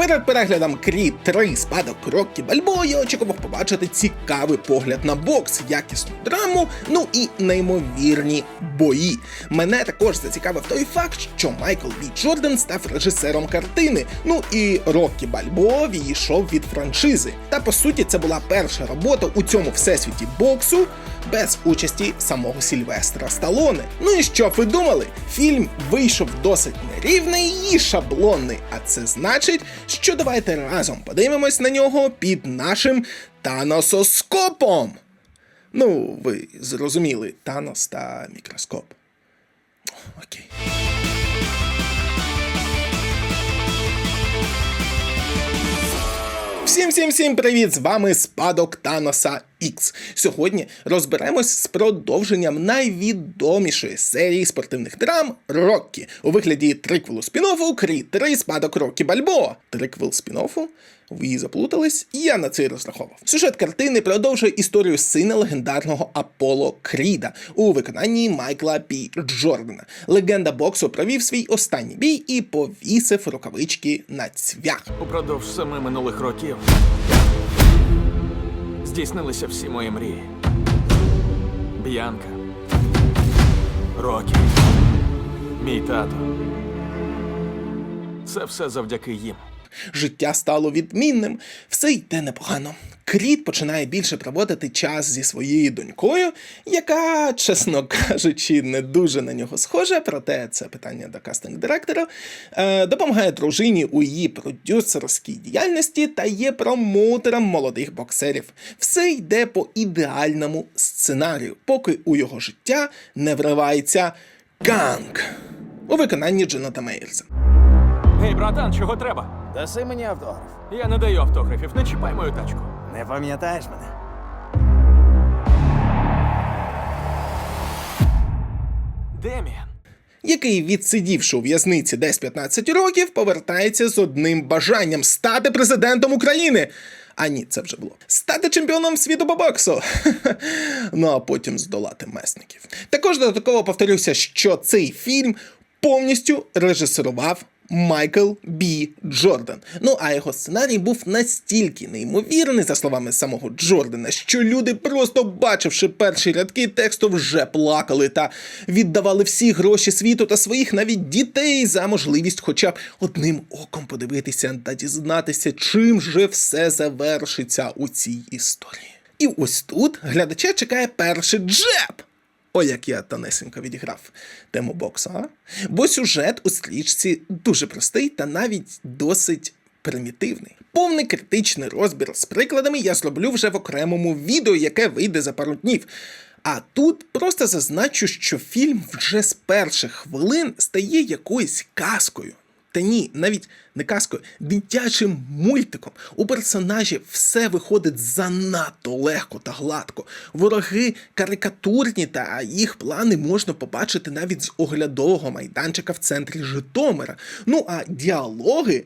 Перед переглядом Крід 3 спадок Роккі Бальбо я очікував побачити цікавий погляд на бокс, якісну драму, ну і неймовірні бої. Мене також зацікавив той факт, що Майкл Бі Джордан став режисером картини. Ну і Роккі Бальбо відійшов від франшизи. Та по суті, це була перша робота у цьому всесвіті боксу без участі самого Сільвестра Сталоне. Ну і що ви думали? Фільм вийшов досить нерівний і шаблонний. А це значить, що давайте разом подивимось на нього під нашим танососкопом. Ну, ви зрозуміли, Танос та мікроскоп. Окей. Всім всім всім привіт! З вами спадок Таноса X. Сьогодні розберемось з продовженням найвідомішої серії спортивних драм Роккі у вигляді триквелу спін-оффу Крід 3 спадок Роккі Бальбоа. Триквел спін-оффу? Ви її заплутались, я на це розраховував. Сюжет картини продовжує історію сина легендарного Аполло Кріда у виконанні Майкла Пі Джордана. Легенда боксу провів свій останній бій і повісив рукавички на цвях. Упродовж семи минулих років здійснилися всі мої мрії. Б'янка. Рокі. Мій тато. Це все завдяки їм. Життя стало відмінним, все йде непогано. Кріт починає більше проводити час зі своєю донькою, яка, чесно кажучи, не дуже на нього схожа, проте це питання до кастинг-директора. Е, допомагає дружині у її продюсерській діяльності та є промоутером молодих боксерів. Все йде по ідеальному сценарію, поки у його життя не вривається ганг у виконанні Джоната Мейерса. Гей, братан, чого треба? Даси мені автограф. Я не даю автографів, не чіпай мою тачку. Не пам'ятаєш мене? Деміан. який, відсидівши у в'язниці десь 15 років, повертається з одним бажанням стати президентом України. А ні, це вже було. Стати чемпіоном світу по боксу. ну а потім здолати месників. Також додатково повторюся, що цей фільм повністю режисерував Майкл Бі Джордан. Ну а його сценарій був настільки неймовірний, за словами самого Джордана, що люди, просто бачивши перші рядки тексту, вже плакали та віддавали всі гроші світу та своїх навіть дітей за можливість хоча б одним оком подивитися та дізнатися, чим же все завершиться у цій історії. І ось тут глядача чекає перший джеб. О, як я тонесенько відіграв тему боксу, а? Бо сюжет у стрічці дуже простий та навіть досить примітивний. Повний критичний розбір з прикладами я зроблю вже в окремому відео, яке вийде за пару днів. А тут просто зазначу, що фільм вже з перших хвилин стає якоюсь казкою. Та ні, навіть не казкою, дитячим мультиком. У персонажі все виходить занадто легко та гладко. Вороги карикатурні, та їх плани можна побачити навіть з оглядового майданчика в центрі Житомира. Ну а діалоги.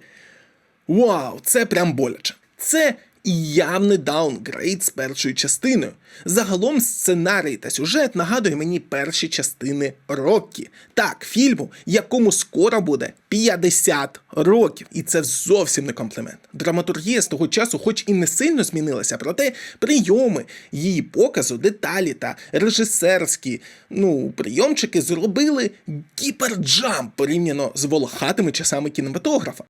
Вау, це прям боляче. Це явний даунгрейд з першою частиною. Загалом сценарій та сюжет нагадує мені перші частини Роккі. Так, фільму, якому скоро буде 50 років. І це зовсім не комплімент. Драматургія з того часу, хоч і не сильно змінилася, проте прийоми її показу, деталі та режисерські ну, прийомчики зробили гіперджамп порівняно з волохатими часами кінематографа.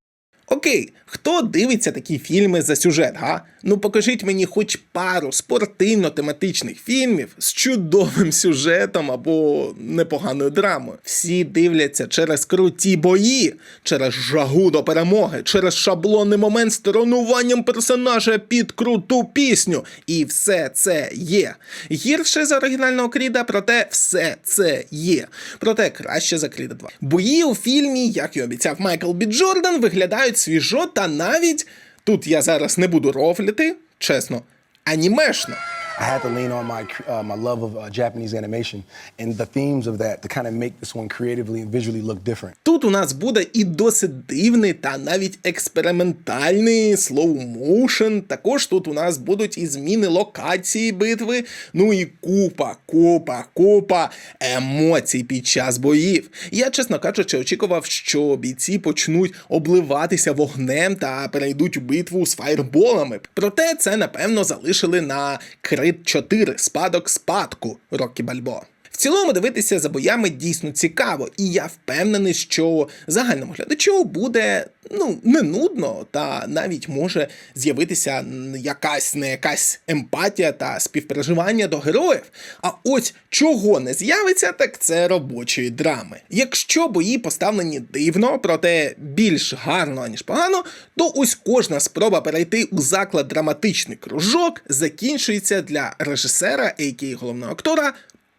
Окей, хто дивиться такі фільми за сюжет, га? Ну покажіть мені хоч пару спортивно-тематичних фільмів з чудовим сюжетом або непоганою драмою. Всі дивляться через круті бої, через жагу до перемоги, через шаблонний момент з тронуванням персонажа під круту пісню. І все це є. Гірше за оригінального Кріда, проте все це є. Проте краще за Кріда 2. Бої у фільмі, як і обіцяв Майкл Бі Джордан, виглядають свіжо та навіть тут я зараз не буду рофлити, чесно, анімешно. I had to lean on my uh, my love of uh, Japanese animation and the themes of that to kind of make this one creatively and visually look different. Тут у нас буде і досить дивний та навіть експериментальний motion. Також тут у нас будуть і зміни локації битви. Ну і купа, купа, купа емоцій під час боїв. Я, чесно кажучи, очікував, що бійці почнуть обливатися вогнем та перейдуть у битву з фаєрболами. Проте це, напевно, залишили на Крит 4 спадок спадку Рокі Бальбо. В цілому дивитися за боями дійсно цікаво, і я впевнений, що загальному глядачу буде ну не нудно, та навіть може з'явитися якась не якась емпатія та співпереживання до героїв. А ось чого не з'явиться, так це робочої драми. Якщо бої поставлені дивно, проте більш гарно аніж погано, то ось кожна спроба перейти у заклад драматичний кружок закінчується для режисера, а.к.а. головного актора,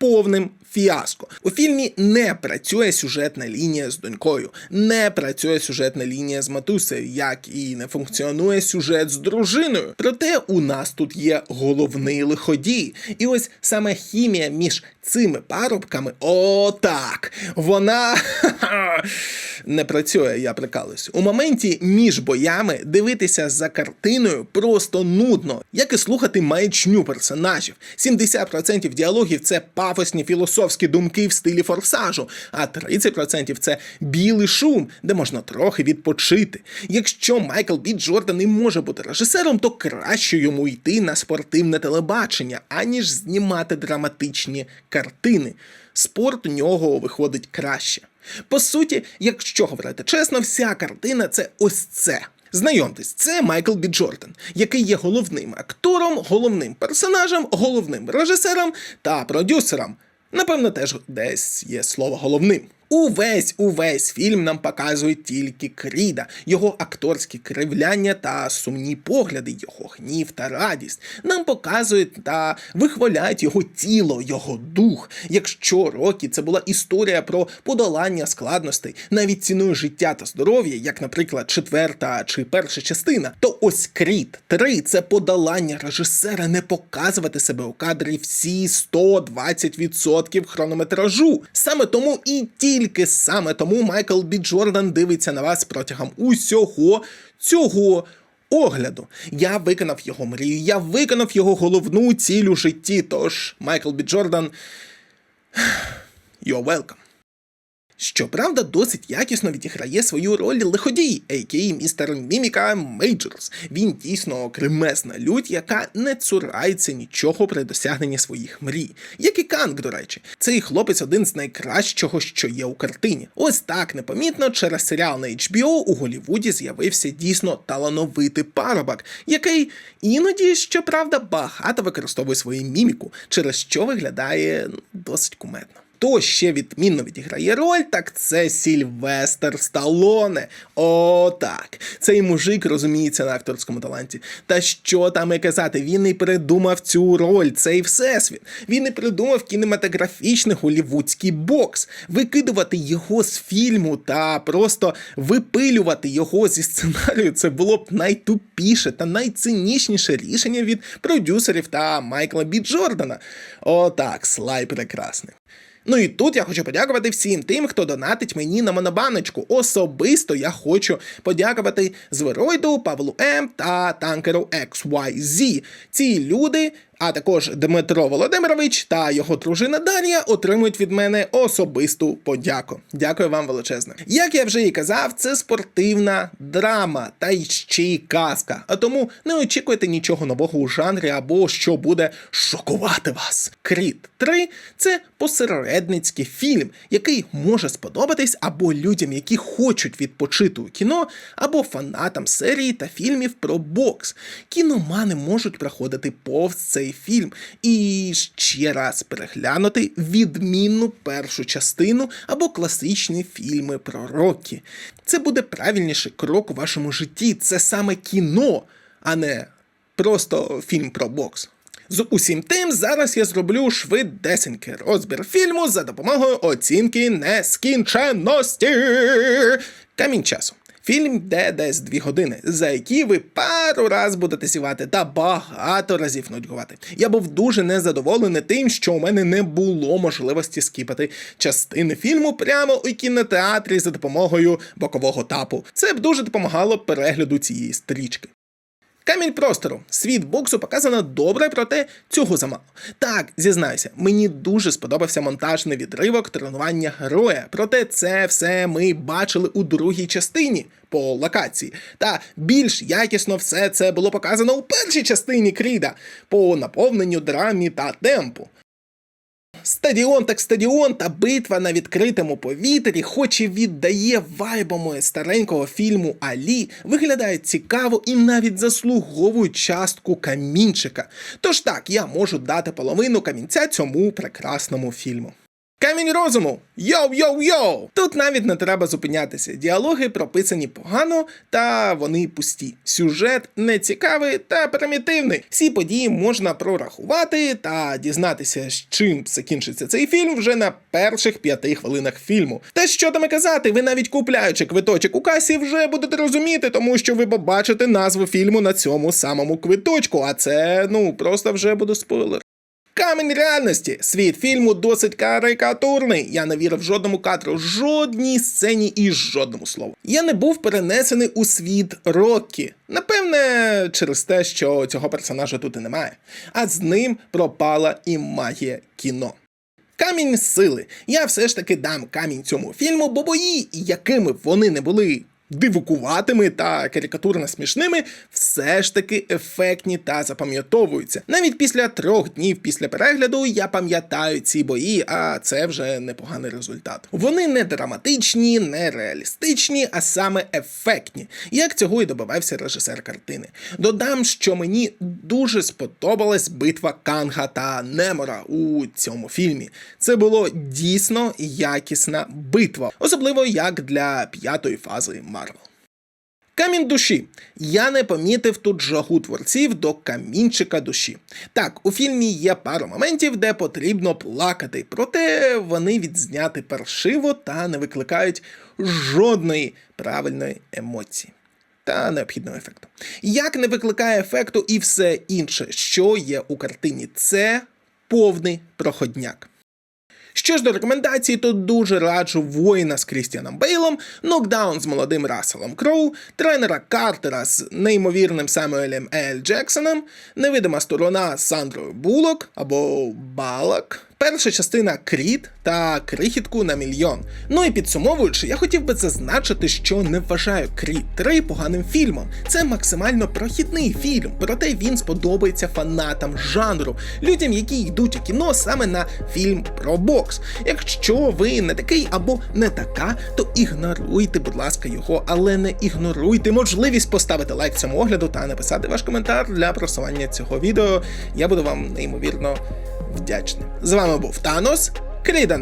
повним фіаско. У фільмі не працює сюжетна лінія з донькою, не працює сюжетна лінія з матусею, як і не функціонує сюжет з дружиною. Проте у нас тут є головний лиходій. І ось саме хімія між цими парубками, отак, так, вона не працює, я прикалуюсь. У моменті між боями дивитися за картиною просто нудно, як і слухати маячню персонажів. 70% діалогів це пафосні філософські думки в стилі форсажу, а 30% це білий шум, де можна трохи відпочити. Якщо Майкл Бі Джордан і може бути режисером, то краще йому йти на спортивне телебачення, аніж знімати драматичні картини. Спорт у нього виходить краще. По суті, якщо говорити чесно, вся картина це ось це. Знайомтесь, це Майкл Бі Джордан, який є головним актором, головним персонажем, головним режисером та продюсером. Напевно, теж десь є слово головним. Увесь увесь фільм нам показує тільки Кріда, його акторські кривляння та сумні погляди, його гнів та радість. Нам показують та вихваляють його тіло, його дух. Якщо роки це була історія про подолання складностей, навіть ціною життя та здоров'я, як, наприклад, четверта чи перша частина, то ось Крід 3 це подолання режисера не показувати себе у кадрі всі 120% хронометражу. Саме тому і тільки саме тому Майкл Бі Джордан дивиться на вас протягом усього цього. Огляду я виконав його мрію, я виконав його головну ціль у житті. Тож, Майкл Бі Джордан, you're welcome. Щоправда, досить якісно відіграє свою роль лиходій, а.к.а. містер Міміка Мейджорс. Він дійсно кремесна лють, яка не цурається нічого при досягненні своїх мрій. Як і Канг, до речі, цей хлопець один з найкращого, що є у картині. Ось так непомітно через серіал на HBO у Голівуді з'явився дійсно талановитий парубок, який іноді, щоправда, багато використовує свою міміку, через що виглядає досить кумедно. Хто ще відмінно відіграє роль, так це Сільвестр Сталоне. О, так. Цей мужик розуміється на акторському таланті. Та що там і казати, він і придумав цю роль, цей всесвіт. Він і придумав кінематографічний голівудський бокс. Викидувати його з фільму та просто випилювати його зі сценарію це було б найтупіше та найцинічніше рішення від продюсерів та Майкла Бі Джордана. О, так, слай прекрасний. Ну і тут я хочу подякувати всім тим, хто донатить мені на монобаночку. Особисто я хочу подякувати Зверойду, Павлу М та танкеру XYZ. Ці люди, а також Дмитро Володимирович та його дружина Дар'я отримують від мене особисту подяку. Дякую вам величезне. Як я вже і казав, це спортивна драма та й ще й казка. А тому не очікуйте нічого нового у жанрі або що буде шокувати вас. Кріт 3 це посередницький фільм, який може сподобатись або людям, які хочуть відпочити у кіно, або фанатам серії та фільмів про бокс. Кіномани можуть проходити повз цей фільм і ще раз переглянути відмінну першу частину або класичні фільми про роки. Це буде правильніший крок у вашому житті. Це саме кіно, а не просто фільм про бокс. З усім тим, зараз я зроблю швидесенький розбір фільму за допомогою оцінки нескінченності. Камінь часу. Фільм йде десь дві години, за які ви пару раз будете сівати та багато разів нудьгувати. Я був дуже незадоволений тим, що у мене не було можливості скіпати частини фільму прямо у кінотеатрі за допомогою бокового тапу. Це б дуже допомагало перегляду цієї стрічки. Камінь простору. Світ боксу показано добре, проте цього замало. Так, зізнаюся, мені дуже сподобався монтажний відривок тренування героя. Проте це все ми бачили у другій частині по локації. Та більш якісно все це було показано у першій частині Кріда по наповненню драмі та темпу. Стадіон так стадіон та битва на відкритому повітрі, хоч і віддає вайбами старенького фільму Алі, виглядає цікаво і навіть заслуговують частку камінчика. Тож так, я можу дати половину камінця цьому прекрасному фільму. Камінь розуму! Йоу-йоу-йоу! Тут навіть не треба зупинятися. Діалоги прописані погано, та вони пусті. Сюжет нецікавий та примітивний. Всі події можна прорахувати та дізнатися, з чим закінчиться цей фільм вже на перших п'яти хвилинах фільму. Та що там і казати, ви навіть купляючи квиточок у касі, вже будете розуміти, тому що ви побачите назву фільму на цьому самому квиточку, а це ну просто вже буде спойлер. Камінь реальності. Світ фільму досить карикатурний. Я не вірив жодному кадру, жодній сцені і жодному слову. Я не був перенесений у світ Роккі. Напевне, через те, що цього персонажа тут і немає. А з ним пропала і магія кіно. Камінь сили. Я все ж таки дам камінь цьому фільму, бо бої, якими б вони не були дивукуватими та карикатурно смішними, все ж таки ефектні та запам'ятовуються. Навіть після трьох днів після перегляду я пам'ятаю ці бої, а це вже непоганий результат. Вони не драматичні, не реалістичні, а саме ефектні, як цього і добивався режисер картини. Додам, що мені дуже сподобалась битва Канга та Немора у цьому фільмі. Це було дійсно якісна битва, особливо як для п'ятої фази Марвел. Камінь душі. Я не помітив тут жагу творців до камінчика душі. Так, у фільмі є пару моментів, де потрібно плакати, проте вони відзняти паршиво та не викликають жодної правильної емоції. Та необхідного ефекту. Як не викликає ефекту і все інше, що є у картині, це повний проходняк. Що ж до рекомендацій, то дуже раджу воїна з Крістіаном Бейлом, нокдаун з молодим Расселом Кроу, тренера Картера з неймовірним Самуелем Ель Джексоном, невидима сторона з Сандрою Булок або Балак. Перша частина Кріт та крихітку на мільйон. Ну і підсумовуючи, я хотів би зазначити, що не вважаю Кріт 3 поганим фільмом. Це максимально прохідний фільм, проте він сподобається фанатам жанру, людям, які йдуть у кіно саме на фільм про бокс. Якщо ви не такий або не така, то ігноруйте, будь ласка, його, але не ігноруйте можливість поставити лайк цьому огляду та написати ваш коментар для просування цього відео. Я буду вам неймовірно вдячним. З вами був Танос, Кріда.